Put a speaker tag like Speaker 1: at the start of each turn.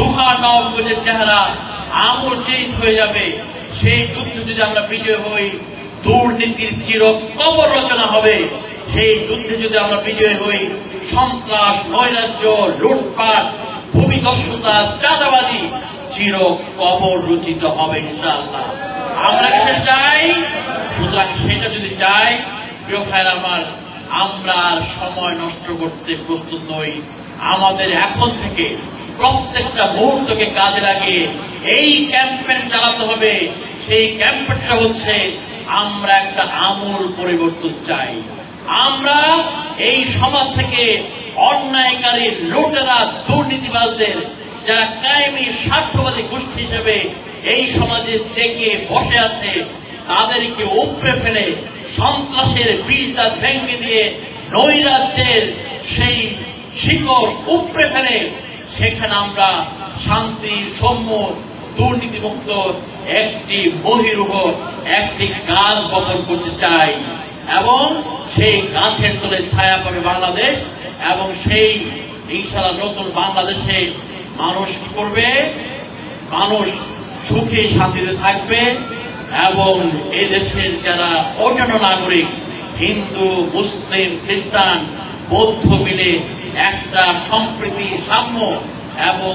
Speaker 1: দুহা নবগজের চেহারা আমল চেঞ্জ হয়ে যাবে। সেই যুদ্ধ যদি আমরা বিজয় হই, দুর্নীতির চির কবর রচনা হবে। সেই যুদ্ধে যদি আমরা বিজয় হই, সন্ত্রাস, নৈরাজ্য, লুটপাট ভূমিদস্যুতা চাঁদাবাদী চির কবর রচিত হবে ইনশাআল্লাহ। আমরা কি চাই? সুতরাং সেটা যদি চাই, প্রিয় ভাইয়ের আমার, আমরা আর সময় নষ্ট করতে প্রস্তুত নই। আমাদের এখন থেকে প্রত্যেকটা মুহূর্তকে কাজে লাগিয়ে এই ক্যাম্পেইন চালাতে হবে। সেই ক্যাম্পেইনটা হচ্ছে, আমরা একটা আমূল পরিবর্তন চাই। আমরা এই সমাজ থেকে অন্যায়কারী লুটেরা, দুর্নীতিবাজদের, যারা কায়েমি স্বার্থবাদী গোষ্ঠী হিসেবে এই সমাজে জেগে বসে আছে, তাদেরকে উপড়ে ফেলে সন্ত্রাসের বীজ দাঁত ভেঙে দিয়ে নৈরাজ্যের সেই শিকড় উপড়ে ফেলে সেখানে আমরা শান্তি, সৌম্য, দুর্নীতিমুক্ত একটি বহিরুহ একটি গাছ বপন করতে চাই। এবং সেই গাছের তলে ছায়া পাবে বাংলাদেশ এবং সেই ইনশাল্লাহ নতুন বাংলাদেশে মানুষ কি করবে? মানুষ সুখে শান্তিতে থাকবে এবং এই দেশের যারা অন্যান্য নাগরিক, হিন্দু, মুসলিম, খ্রিস্টান, বৌদ্ধ মিলে একটা সম্প্রীতি সাম্য এবং